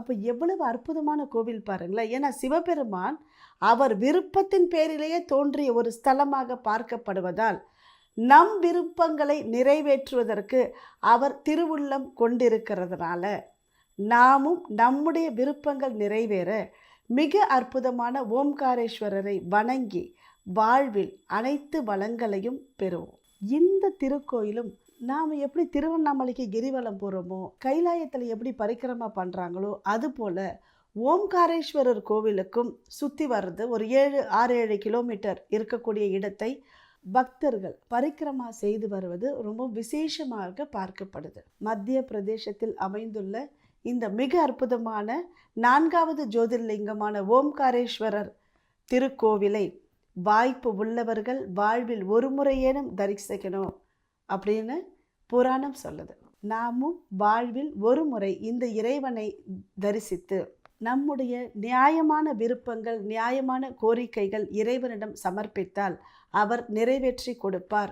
அப்போ எவ்வளவு அற்புதமான கோவில் பாருங்களேன். ஏன்னா சிவபெருமான் அவர் விருப்பத்தின் பேரிலேயே தோன்றிய ஒரு ஸ்தலமாக பார்க்கப்படுவதால் நம் விருப்பங்களை நிறைவேற்றுவதற்கு அவர் திருவுள்ளம் கொண்டிருக்கிறதுனால நாமும் நம்முடைய விருப்பங்கள் நிறைவேற மிக அற்புதமான ஓம்காரேஸ்வரரை வணங்கி வாழ்வில் அனைத்து வளங்களையும் பெறுவோம். இந்த திருக்கோயிலும் நாம் எப்படி திருவண்ணாமலைக்கு கிரிவலம் போகிறோமோ கைலாயத்தில் எப்படி பரிக்கிரமா பண்ணுறாங்களோ அதுபோல் ஓம்காரேஸ்வரர் கோவிலுக்கும் சுற்றி வர்றது ஒரு ஏழு ஆறு ஏழு கிலோமீட்டர் இருக்கக்கூடிய இடத்தை பக்தர்கள் பரிக்கிரமா செய்து வருவது ரொம்ப விசேஷமாக பார்க்கப்படுது. மத்திய பிரதேசத்தில் அமைந்துள்ள இந்த மிக அற்புதமான நான்காவது ஜோதிர்லிங்கமான ஓம்காரேஸ்வரர் திருக்கோவிலை வாய்ப்பு உள்ளவர்கள் வாழ்வில் ஒரு முறையேனும் தரிசிக்கணும் அப்படின்னு புராணம் சொல்லுது. நாமும் வாழ்வில் ஒரு முறை இந்த இறைவனை தரிசித்து நம்முடைய நியாயமான விருப்பங்கள் நியாயமான கோரிக்கைகள் இறைவனிடம் சமர்ப்பித்தால் அவர் நிறைவேற்றி கொடுப்பார்.